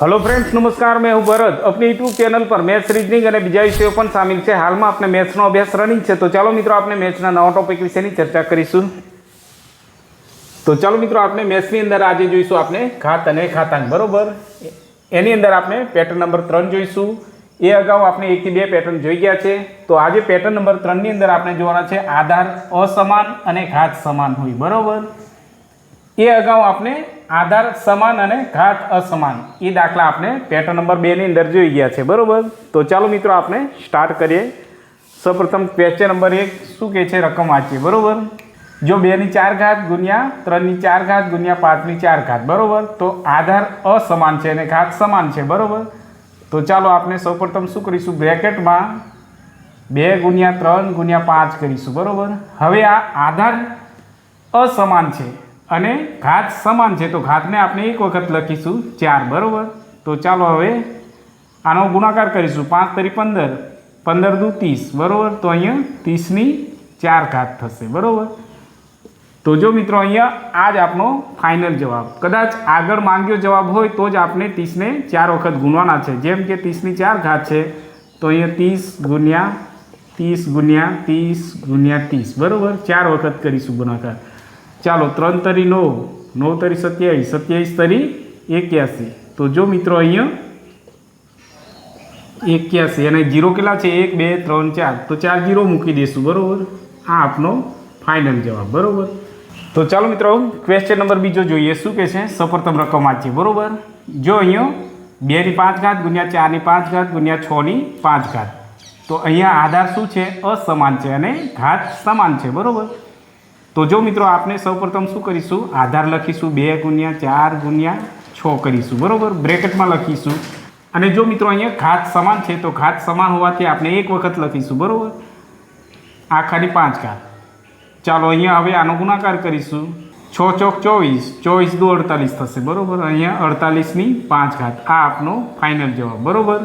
Hello friends નમસ્કાર. મેં હું ભરત. આપની યુટ્યુબ ચેનલ પર મેથ્સ રીઝનિંગ અને બીજા વિષયો પણ સામેલ છે. હાલમાં આપણે મેથ્સનો અભ્યાસ રનિંગ છે. તો ચાલો મિત્રો, આપણે મેચના નવા ટોપિક વિશેની ચર્ચા કરીશું. તો ચાલો મિત્રો, આપણે મેથ્સની અંદર આજે જોઈશું આપણે ઘાત અને ખાતાંક બરોબર? એની અંદર આપણે પેટર્ન નંબર ત્રણ જોઈશું. એ અગાઉ આપણે એકથી બે પેટર્ન જોઈ ગયા છે. તો આજે પેટર્ન નંબર ત્રણની અંદર આપણે જોવાના છે. આધાર અસમાન અને ઘાત સમાન હોય. બરાબર? એ અગાઉ આપણે આધાર સમાન અને ઘાત અસમાન. એ દાખલા આપણે પેટર્ન નંબર બેની અંદર જોઈ ગયા છે. બરોબર? તો ચાલો મિત્રો આપણે સ્ટાર્ટ કરીએ. સૌપ્રથમ ક્વેશ્ચન નંબર એક, શું કહે છે રકમ વાંચીએ બરાબર? જો બેની ચાર ઘાત ગુણ્યા ત્રણની ચાર ઘાત ગુણ્યા પાંચની ચાર ઘાત. બરાબર? તો આધાર અસમાન છે અને ઘાત સમાન છે. બરાબર? તો ચાલો આપણે સૌપ્રથમ શું કરીશું? બ્રેકેટમાં બે ગુણ્યા ત્રણ ગુણ્યા પાંચ કરીશું. બરાબર? હવે આ આધાર અસમાન છે. અને ઘાત સમાન છે. તો ઘાતને આપણે એક વખત લખીશું ચાર, બરાબર? તો ચાલો હવે આનો ગુણાકાર કરીશું. પાંચ તરી પંદર પંદર દુ ત્રીસ, બરાબર? તો અહીંયા ત્રીસની ચાર ઘાત થશે, બરાબર? તો જો મિત્રો, અહીંયા આ જ આપણો ફાઇનલ જવાબ. કદાચ આગળ માંગ્યો જવાબ હોય તો જ આપણે ત્રીસને ચાર વખત ગુણવાના છે. જેમ કે ત્રીસની ચાર ઘાત છે, તો અહીંયા ત્રીસ ગુણ્યા ત્રીસ ગુણ્યા ત્રીસ ગુણ્યા ત્રીસ, બરાબર? ચાર વખત કરીશું ગુણાકાર. ચાલો ત્રણ તરી નવ નવ તરી સત્યાવીસ સત્યાવીસ તરી એક્યાસી. તો જો મિત્રો અહીંયા એક્યાસી અને જીરો કેટલા છે? એક, બે, ત્રણ, ચાર. તો ચાર જીરો મૂકી દઈશું બરાબર? આ આપનો ફાઇનલ જવાબ, બરાબર? તો ચાલો મિત્રો ક્વેશ્ચન નંબર બીજો જોઈએ. શું કહે છે? સફરતમ રકમ વાંચીએ, બરાબર? જો અહીંયા બેની પાંચ ઘાત ગુણ્યા ચારની પાંચ ઘાત ગુણ્યા છની પાંચ ઘાત. તો અહીંયા આધાર શું છે? અસમાન છે અને ઘાત સમાન છે, બરાબર? તો જો મિત્રો આપણે સૌપ્રથમ શું કરીશું? આધાર લખીશું બે ગુણ્યા ચાર ગુણ્યા છ કરીશું, બરાબર? બ્રેકેટમાં લખીશું. અને જો મિત્રો અહીંયા ઘાત સમાન છે, તો ઘાત સમાન હોવાથી આપણે એક વખત લખીશું, બરાબર? આ ખાલી પાંચ ઘાત. ચાલો અહીંયા હવે આનો ગુણાકાર કરીશું. છ ચોક ચોવીસ ચોવીસ દો અડતાલીસ થશે, બરાબર? અહીંયા અડતાલીસની પાંચ ઘાત. આ આપનો ફાઇનલ જવાબ, બરાબર?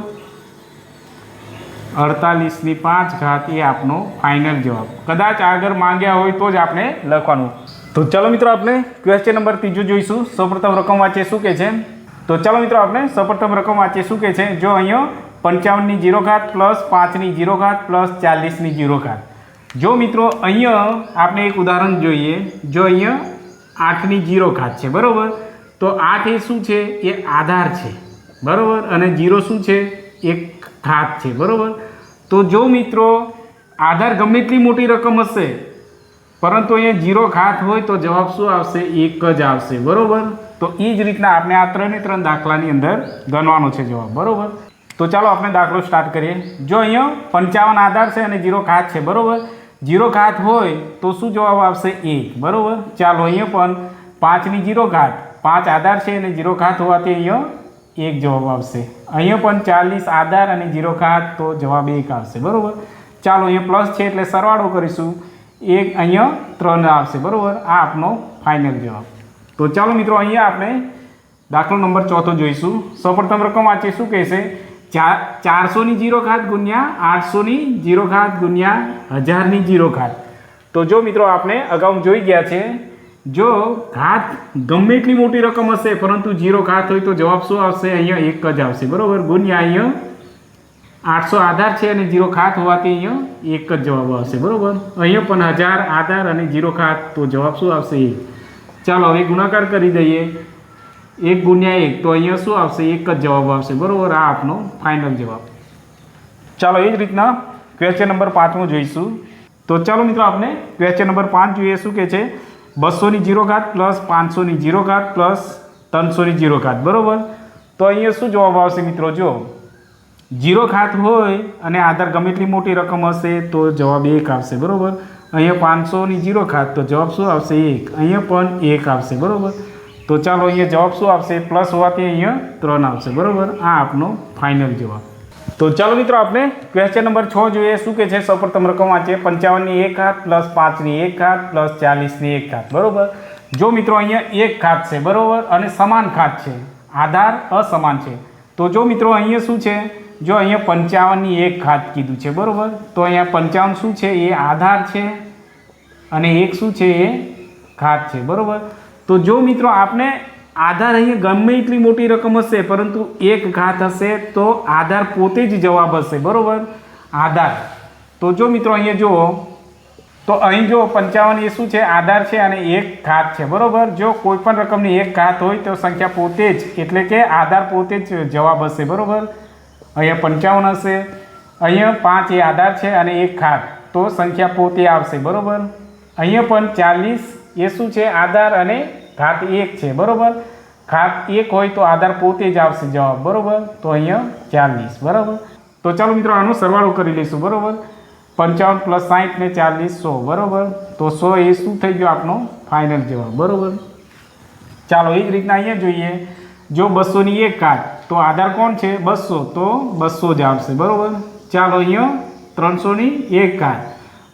અડતાલીસની પાંચ ઘાત એ આપનો ફાઇનલ જવાબ. કદાચ આગળ માંગ્યા હોય તો જ આપણે લખવાનું. તો ચાલો મિત્રો આપણે ક્વેશ્ચન નંબર ત્રીજું જોઈશું. સૌપ્રથમ રકમ વાંચે શું કે છે? તો ચાલો મિત્રો આપણે સૌપ્રથમ રકમ વાંચે શું કે છે? જો અહીંયા પંચાવનની જીરો ઘાત પ્લસ પાંચની જીરો ઘાત પ્લસ ચાલીસની જીરો ઘાત. જો મિત્રો અહીંયા આપણે એક ઉદાહરણ જોઈએ. જો અહીંયા આઠની જીરો ઘાત છે, બરાબર? તો આઠ એ શું છે? એ આધાર છે. બરાબર? અને જીરો શું છે? એક ઘાત છે, બરાબર? તો જો મિત્રો, આધાર ગમે એટલી મોટી રકમ હશે, પરંતુ અહીંયા જીરો ઘાત હોય તો જવાબ શું આવશે? એક જ આવશે, બરાબર? તો એ જ રીતના આપણે આ ત્રણે ત્રણ દાખલાની અંદર ગણવાનો છે જવાબ, બરાબર? તો ચાલો આપણે દાખલો સ્ટાર્ટ કરીએ. જો અહીંયા પંચાવન આધાર છે અને જીરો ઘાત છે, બરાબર? જીરો ઘાત હોય તો શું જવાબ આવશે? એક, બરાબર? ચાલો અહીંયા પણ પાંચની જીરો ઘાત, પાંચ આધાર છે અને જીરો ઘાત હોવાથી અહીંયા એક જવાબ આવશે. અહીંયા પણ ચાલીસ આધાર અને જીરો ખાત, તો જવાબ એક આવશે. બરાબર? ચાલો, અહીંયા પ્લસ છે એટલે સરવાળો કરીશું. એક અહીંયા, ત્રણ આવશે. બરાબર? આ આપનો ફાઇનલ જવાબ. તો ચાલો મિત્રો, અહીંયા આપણે દાખલો નંબર ચોથો જોઈશું. સૌપ્રથમ રકમ વાંચે શું કહેશે? ચાર ચારસોની જીરો ખાત ગુણ્યા આઠસોની જીરો ખાત ગુણ્યા હજારની જીરો ખાત. તો જો મિત્રો, આપણે અગાઉ જોઈ ગયા છે જો ઘાત ગમે એટલી મોટી રકમ હશે, પરંતુ જીરો ઘાત હોય તો જવાબ શું આવશે? અહીંયા એક જ આવશે, બરાબર? ગુણ્યા અહીંયા આઠસો આધાર છે અને જીરો ખાત હોવાથી અહીંયા એક જ જવાબ આવશે, બરાબર? અહીંયા પણ હજાર આધાર અને જીરો ખાત તો જવાબ શું આવશે? એક. ચાલો, હવે ગુણાકાર કરી દઈએ. એક ગુણ્યા એક, તો અહીંયા શું આવશે? એક જ જવાબ આવશે, બરાબર? આ આપનો ફાઇનલ જવાબ. ચાલો, એ જ રીતના ક્વેશ્ચન નંબર પાંચમું જોઈશું. તો ચાલો મિત્રો, આપણે ક્વેશ્ચન નંબર પાંચ જોઈએ, શું કે છે? બસોની જીરો ઘાત પ્લસ પાંચસોની જીરો ઘાત પ્લસ ત્રણસોની જીરો ઘાત બરાબર? તો અહીંયા શું જવાબ આવશે મિત્રો? જો જીરો ખાત હોય અને આધાર ગમે એટલી મોટી રકમ હશે તો જવાબ એક આવશે, બરાબર? અહીંયા પાંચસોની જીરો ખાત તો જવાબ શું આવશે? એક. અહીંયા પણ એક આવશે, બરાબર? તો ચાલો અહીંયા જવાબ શું આવશે? પ્લસ હોવાથી અહીંયા ત્રણ આવશે, બરાબર? આ આપનો ફાઇનલ જવાબ. તો ચાલો મિત્રો આપણે ક્વેશ્ચન નંબર છ જોઈએ. શું કે છે? સૌપ્રથમ રકમ વાંચીએ પંચાવનની એક હાથ પ્લસ પાંચની એક હાથ પ્લસ ચાલીસની એક હાથ. બરાબર? જો મિત્રો અહીંયા એક ખાત છે, બરાબર? અને સમાન ખાત છે. આધાર અસમાન છે. તો જો મિત્રો અહીંયા શું છે? જો અહીંયા પંચાવનની એક ખાત કીધું છે, બરાબર? તો અહીંયા પંચાવન શું છે? એ આધાર છે. અને એક શું છે? એ ખાત છે, બરાબર? તો જો મિત્રો આપણે આધાર અહીંયા ગમે એટલી મોટી રકમ હશે, પરંતુ એક ઘાત હશે તો આધાર પોતે જ જવાબ હશે, બરાબર? આધાર. તો જો મિત્રો અહીંયા જુઓ, તો અહીં જો પંચાવન એ શું છે? આધાર છે અને એક ઘાત છે, બરાબર? જો કોઈ પણ રકમની એક ઘાત હોય તો સંખ્યા પોતે જ, એટલે કે આધાર પોતે જ જવાબ હશે, બરાબર? અહીંયા પંચાવન હશે, અહીંયા પાંચ એ આધાર છે અને એક ઘાત, તો સંખ્યા પોતે આવશે, બરાબર? અહીંયા પણ ચાલીસ એ શું છે? આધાર અને ઘાત એક છે, બરાબર? ઘાત એક હોય તો આધાર પોતે જ આવશે જવાબ, બરાબર? તો અહીંયા ચાલીસ, બરાબર? તો ચાલો મિત્રો આનો સરવાળો કરી લઈશું, બરાબર? પંચાવન પ્લસ સાહીઠ ને ચાલીસ સો, બરાબર? તો સો એ શું થઈ ગયો આપનો ફાઇનલ જવાબ, બરાબર? ચાલો એ જ રીતના અહીંયા જોઈએ. જો બસોની એક કાટ તો આધાર કોણ છે? બસો. તો બસો જ આવશે, બરાબર? ચાલો અહીંયા ત્રણસોની એક ઘાત.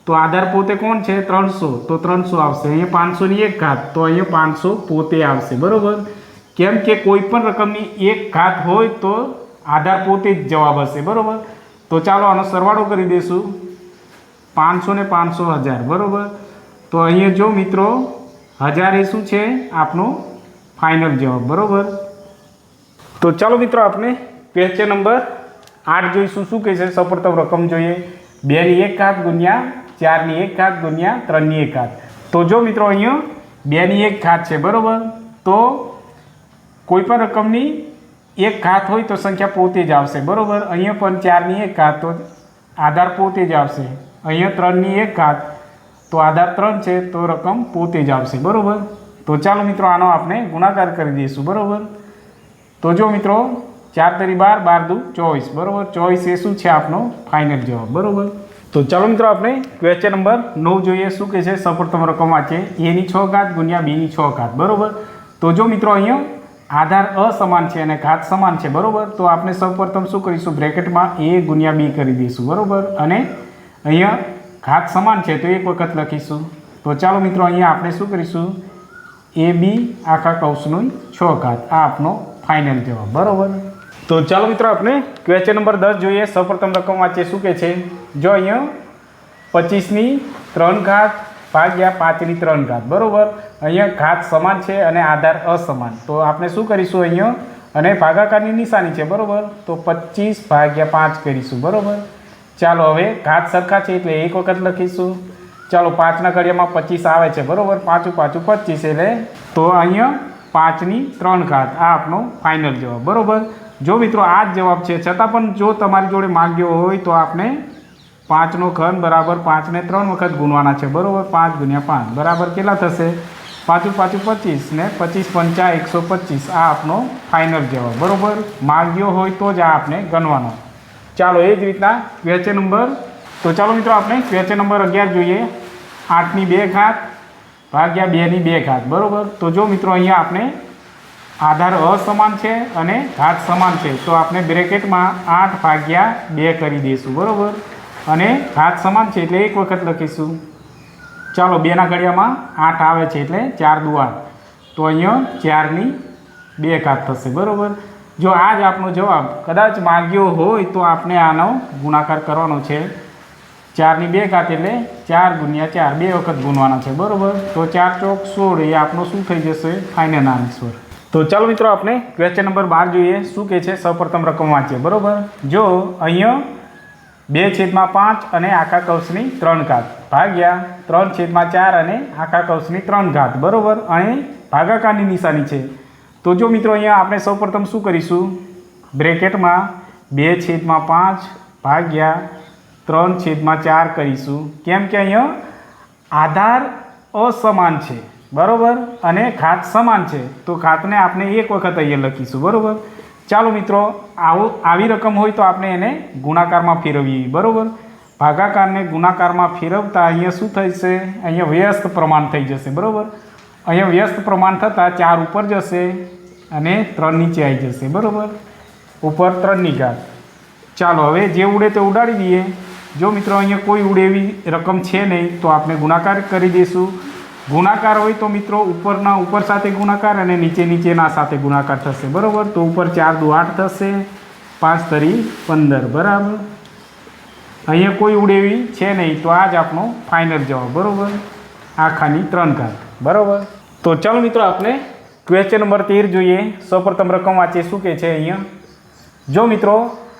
તો આધાર પોતે કોણ છે? ત્રણસો. તો ત્રણસો આવશે. અહીંયા પાંચસોની એક ઘાત. તો અહીંયા પાંચસો પોતે આવશે. બરોબર? કેમ કે કોઈ પણ રકમની એક ઘાત હોય તો આધાર પોતે જ જવાબ હશે. બરોબર? તો ચાલો આનો સરવાળો કરી દઈશું. પાંચસો ને પાંચસો હજાર. બરોબર? તો અહીંયા જો મિત્રો, હજાર એ શું છે? આપનો ફાઇનલ જવાબ. બરોબર? તો ચાલો મિત્રો આપણે ક્વેશ્ચન નંબર આઠ જોઈશું. શું કહે છે સૌપ્રથમ રકમ જોઈએ. બેની એક ઘાત ગુણ્યા ચારની એક ઘાત ગુણ્યા ત્રણની એક ઘાત. તો જો મિત્રો અહીંયા બેની એક ઘાત છે, બરોબર? તો કોઈ પણ રકમની એક ઘાત હોય તો સંખ્યા પોતે જ આવશે, બરોબર? અહીંયા પણ ચારની એક ઘાત, તો આધાર પોતે જ આવશે. અહીંયા ત્રણની એક ઘાત, તો આધાર ત્રણ છે, તો રકમ પોતે જ આવશે, બરોબર? તો ચાલો મિત્રો આનો આપણે ગુણાકાર કરી દઈશું, બરોબર? તો જો મિત્રો, ચાર તરી બાર બાર દુ ચોવીસ, બરોબર? ચોવીસ એ શું છે આપનો ફાઇનલ જવાબ, બરોબર? તો ચાલો મિત્રો આપણે ક્વેશ્ચન નંબર નવ જોઈએ. શું કે છે? સૌપ્રથમ રકમ વાંચે એની છ ઘાત ગુણ્યા બીની છ ઘાત. બરોબર? તો જો મિત્રો અહીંયા આધાર અસમાન છે અને ઘાત સમાન છે, બરાબર? તો આપણે સૌપ્રથમ શું કરીશું? બ્રેકેટમાં એ ગુણ્યા બી કરી દઈશું, બરોબર? અને અહીંયા ઘાત સમાન છે, તો એક વખત લખીશું. તો ચાલો મિત્રો અહીંયા આપણે શું કરીશું? એ બી આખા કૌશનું છ ઘાત. આ આપનો ફાઇનલ જવાબ. બરોબર? તો ચાલો મિત્રો આપણે ક્વેશ્ચન નંબર દસ જોઈએ. સૌપ્રથમ રકમ વાંચીએ. શું કે છે? જો અહીંયા પચીસની ત્રણ ઘાત ભાગ્યા પાંચની ત્રણ ઘાત. બરાબર? અહીંયા ઘાત સમાન છે અને આધાર અસમાન. તો આપણે શું કરીશું અહીંયા? અને ભાગાકારની નિશાની છે. બરાબર? તો પચીસ ભાગ્યા પાંચ કરીશું. બરાબર? ચાલો હવે ઘાત સરખા છે એટલે એક વખત લખીશું. ચાલો પાંચના ઘડિયામાં પચીસ આવે છે. બરાબર? પાંચું પાછું પચીસ એટલે તો અહીંયા પાંચની ત્રણ ઘાત. આ આપણો ફાઇનલ જવાબ. બરોબર? જો મિત્રો, આ જ જવાબ છે. છતાં પણ જો તમારી જોડે માગ્યો હોય તો આપણે પાંચનો ઘન બરાબર પાંચને ત્રણ વખત ગુણવાના છે. બરાબર? પાંચ ગુણ્યા પાંચ. બરાબર કેટલા થશે? પાછું પાછું પચીસ ને પચીસ પંચા એકસો પચીસ. આ આપનો ફાઇનલ જવાબ. બરાબર? માગ્યો હોય તો જ આ આપણે ગણવાનો. ચાલો, એ જ રીતના ક્વેશ્ચન નંબર. તો ચાલો મિત્રો, આપણે ક્વેશ્ચન નંબર અગિયાર જોઈએ. આઠની બે ઘાત ભાગ્યા બેની બે ઘાત. બરાબર? તો જો મિત્રો, અહીંયા આપણે આધાર અસમાન છે અને ઘાત સમાન છે. તો આપણે બ્રેકેટમાં આઠ ભાગ્યા બે કરી દઈશું, બરાબર? અને ઘાત સમાન છે એટલે એક વખત લખીશું. ચાલો, બેના ઘડિયામાં આઠ આવે છે એટલે ચાર દુ તો અહીંયા ચારની બે ઘાત થશે, બરાબર? જો આ જ આપનો જવાબ કદાચ માગ્યો હોય તો આપણે આનો ગુણાકાર કરવાનો છે. ચારની બે ઘાત એટલે ચાર ગુણ્યા ચાર, બે વખત ગુણવાના છે, બરાબર? તો ચાર ચોક સોળ, એ આપણો શું થઈ જશે? ફાઇનલ આન્સર તો ચાલો મિત્રો આપણે ક્વેશ્ચન નંબર બાર જોઈએ. શું કે છે? સૌપ્રથમ રકમ વાંચીએ. બરોબર? જો અહીંયા બે છેદમાં પાંચ અને આખા કૌશની ત્રણ ઘાત. ભાગ્યા ત્રણ છેદમાં ચાર અને આખા કૌશની ત્રણ ઘાત. બરાબર? અને ભાગાકારની નિશાની છે. તો જો મિત્રો અહીંયા આપણે સૌપ્રથમ શું કરીશું? બ્રેકેટમાં બે છેદમાં પાંચ ભાગ્યા ત્રણ છેદમાં ચાર કરીશું. કેમ કે અહીંયા આધાર અસમાન છે. બરોબર? અને ખાત સમાન છે. તો ખાતને આપણે એક વખત અહીંયા લખીશું. બરાબર? ચાલો મિત્રો, આવો, આવી રકમ હોય તો આપણે એને ગુણાકારમાં ફેરવીએ. બરોબર? ભાગાકારને ગુણાકારમાં ફેરવતા અહીંયા શું થશે? અહીંયા વ્યસ્ત પ્રમાણ થઈ જશે. બરાબર? અહીંયા વ્યસ્ત પ્રમાણ થતાં ચાર ઉપર જશે અને ત્રણ નીચે આવી જશે. બરાબર? ઉપર ત્રણની ઘાત. ચાલો, હવે જે ઉડે તે ઉડાડી દઈએ. જો મિત્રો, અહીંયા કોઈ ઉડે એવી રકમ છે નહીં, તો આપણે ગુણાકાર કરી દઈશું. ગુણાકાર હોય તો મિત્રો ઉપરના ઉપર સાથે ગુણાકાર અને નીચે નીચેના સાથે ગુણાકાર થશે, બરાબર? તો ઉપર ચાર દુ આઠ થશે, પાંચ તરી પંદર, બરાબર? અહીંયા કોઈ ઉડેવી છે નહીં, તો આ જ આપણો ફાઇનલ જવાબ, બરાબર? આખાની ત્રણ ઘાત, બરાબર? તો ચાલો મિત્રો આપણે ક્વેશ્ચન નંબર તેર જોઈએ. સૌપ્રથમ રકમ વાંચીએ શું કે છે અહીંયા? જો મિત્રો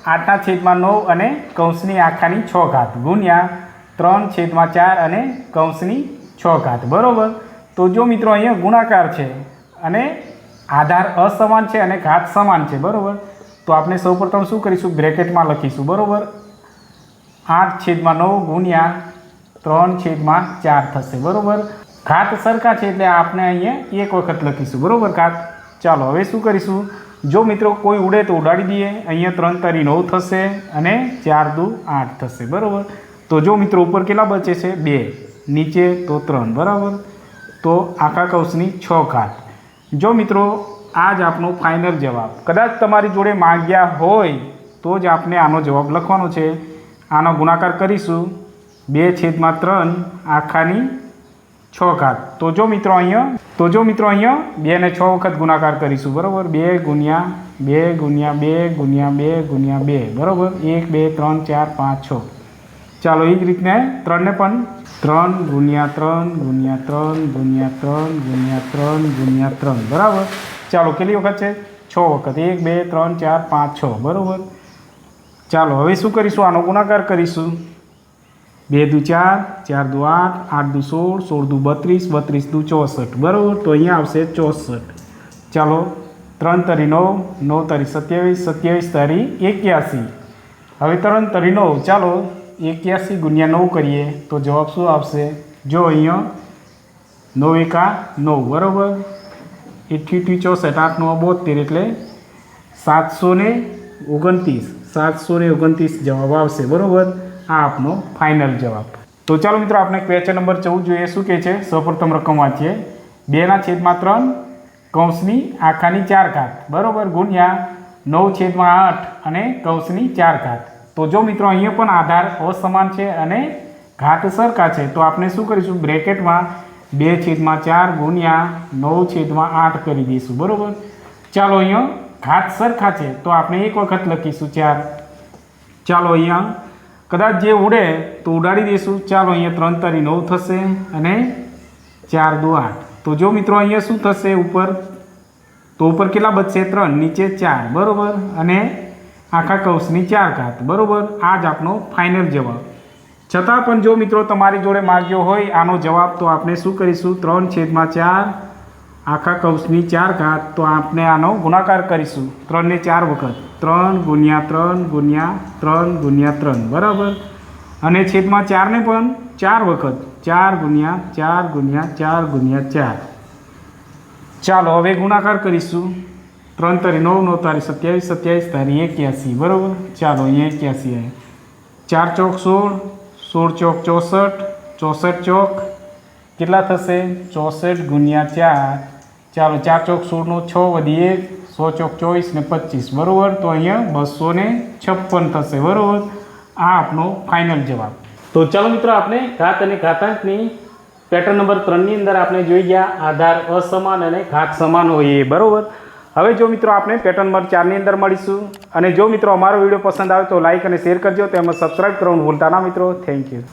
આઠના છેદમાં નવ અને કૌંસની આખાની છ ઘાત ગુણ્યા ત્રણ છેદમાં ચાર અને કૌંસની છ ઘાત. બરાબર? તો જો મિત્રો અહીંયા ગુણાકાર છે અને આધાર અસમાન છે અને ઘાત સમાન છે, બરાબર? તો આપણે સૌપ્રથમ શું કરીશું? બ્રેકેટમાં લખીશું, બરાબર? આઠ છેદમાં નવ ગુણ્યા ત્રણ છેદમાં ચાર થશે, બરાબર? ઘાત સરખા છે એટલે આપણે અહીંયા એક વખત લખીશું, બરાબર ઘાત? ચાલો, હવે શું કરીશું? જો મિત્રો કોઈ ઉડે તો ઉડાડી દઈએ. અહીંયા ત્રણ તારી નવ થશે અને ચાર દુ આઠ થશે, બરાબર? તો જો મિત્રો ઉપર કેટલા બચે છે? બે. નીચે તો ત્રણ બરાબર? તો આખા કૌશની છ ઘાત. જો મિત્રો આ જ આપનો ફાઇનલ જવાબ. કદાચ તમારી જોડે માગ્યા હોય તો જ આપણે આનો જવાબ લખવાનો છે. આનો ગુણાકાર કરીશું. બે છેદમાં ત્રણ આખાની છ ઘાત. તો જો મિત્રો અહીંયા, તો જો મિત્રો અહીંયા બે ને છ વખત ગુણાકાર કરીશું, બરાબર? બે ગુણ્યા બે ગુણ્યા બે ગુણ્યા બે ગુણ્યા બે, બરાબર? એક, બે, ત્રણ, ચાર, પાંચ, છ. ચાલો એ જ રીતને ત્રણને પણ ત્રણ ગુણ્યા ત્રણ ગુણ્યા ત્રણ ગુણ્યા ત્રણ ગુણ્યા ત્રણ ગુણ્યા ત્રણ. બરાબર? ચાલો કેટલી વખત છે? છ વખત. એક, બે, ત્રણ, ચાર, પાંચ, છ. બરાબર? ચાલો, હવે શું કરીશું? આનો ગુણાકાર કરીશું. બે દુ ચાર ચાર દુ આઠ આઠ દુ સોળ સોળ દુ બત્રીસ બત્રીસ દુ ચોસઠ. બરાબર? તો અહીંયા આવશે ચોસઠ. ચાલો, ત્રણ તરી નવ નવ તારી સત્યાવીસ સત્યાવીસ તારી એક્યાસી. હવે ત્રણ તરી નવ. ચાલો એક્યાસી ગુણ્યા નવ કરીએ તો જવાબ શું આવશે જો અહીંયા નવ એકા નવ બરાબર એઠ્ઠી ચોસઠ આઠ નવ બોતેર એટલે સાતસો ને ઓગણત્રીસ સાતસો ને ઓગણત્રીસ જવાબ આવશે બરાબર આ આપનો ફાઇનલ જવાબ તો ચાલો મિત્રો આપણે ક્વેશ્ચન નંબર ચૌદ જોઈએ શું કહે છે સૌપ્રથમ રકમ વાંચીએ બેના છેદમાં ત્રણ કૌંસની આખાની ચાર ઘાત બરાબર ગુણ્યા નવ છેદમાં આઠ અને કૌંસની ચાર ઘાત તો જો મિત્રો અહીંયા પણ આધાર અસમાન છે અને ઘાત સરખા છે, તો આપણે શું કરીશું? બ્રેકેટમાં બે છેદમાં ચાર ગુણ્યા નવ છેદમાં આઠ કરી દઈશું, બરાબર? ચાલો અહીંયા ઘાત સરખા છે, તો આપણે એક વખત લખીશું, ચાર. ચાલો અહીંયા કદાચ જે ઉડે તો ઉડાડી દઈશું. ચાલો અહીંયા ત્રણ તારી નવ થશે અને ચાર દો આઠ. તો જો મિત્રો અહીંયા શું થશે ઉપર? તો ઉપર કેટલા બચશે? ત્રણ, નીચે ચાર, બરાબર? અને આખા કૌશની ચાર ઘાત બરાબર? આ જ આપણો ફાઇનલ જવાબ. છતાં પણ જો મિત્રો તમારી જોડે માગ્યો હોય, આનો જવાબ તો આપણે શું કરીશું? ત્રણ છેદમાં ચાર, આખા કૌશની ચાર ઘાત તો આપણે આનો ગુણાકાર કરીશું. ત્રણને ચાર વખત. ત્રણ ગુણ્યા ત્રણ ગુણ્યા ત્રણ ગુણ્યા ત્રણ. બરાબર? અને છેદમાં ચારને પણ ચાર વખત. ચાર ગુણ્યા ચાર ગુણ્યા ચાર ગુણ્યા ચાર. ચાલો, હવે ગુણાકાર કરીશું. ત્રણ તારી નવ નવ તારી સત્યાવીસ સત્યાવીસ, તારી એક્યાસી, બરાબર? ચાલો, અહીંયા એક્યાસી આવે ચાર ચોક સોળ સોળ ચોક ચોસઠ ચોસઠ ચોક. કેટલા થશે? ચોસઠ ગુણ્યા ચાર. ચાલો, ચાર ચોક સોળનો છ વધી સો ચોક ચોવીસ ને પચીસ. બરાબર? તો અહીંયા બસો ને છપ્પન થશે, બરાબર? આ આપણો ફાઇનલ જવાબ. તો ચાલો મિત્રો, આપણે ઘાત અને ઘાતાંકની પેટર્ન નંબર ત્રણની અંદર આપણે જોઈ ગયા. આધાર અસમાન અને ઘાત સમાન હોય એ, બરાબર? હવે જો મિત્રો આપણે પેટર્ન નંબર ચારની અંદર મળીશું. અને જો મિત્રો અમારો વીડિયો પસંદ આવે તો લાઇક અને શેર કરજો. તેમજ સબસ્ક્રાઈબ કરવાનું ભૂલતા ના મિત્રો. Thank you